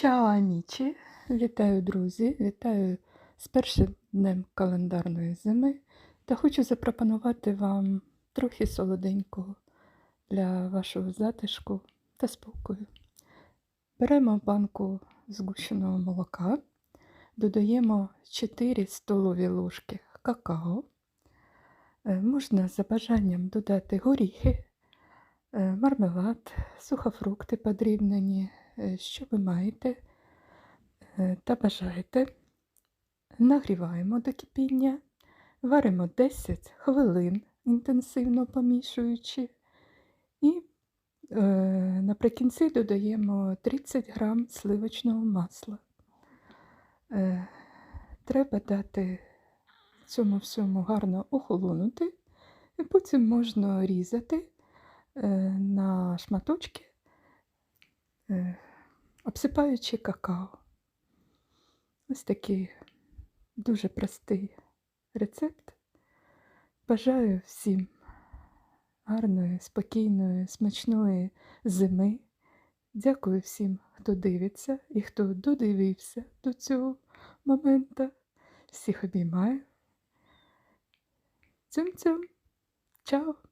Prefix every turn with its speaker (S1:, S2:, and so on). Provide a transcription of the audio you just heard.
S1: Чао, амічі! Вітаю, друзі! Вітаю з першим днем календарної зими та хочу запропонувати вам трохи солоденького для вашого затишку та спокою. Беремо банку згущеного молока, додаємо 4 столові ложки какао. Е, Можна за бажанням додати горіхи, е, мармелад, сухофрукти подрібнені, що ви маєте е, та бажаєте. Нагріваємо до кипіння, варимо 10 хвилин, інтенсивно помішуючи, і е, наприкінці додаємо 30 грам сливочного масла. Е, треба дати цьому всьому гарно охолонути, і потім можна різати е, на шматочки, е, обсипаючи какао. Ось такий дуже простий рецепт. Бажаю всім гарної, спокійної, смачної зими. Дякую всім, хто дивиться і хто додивився до цього моменту. Всіх обіймаю. Цьом-цьом. Чао!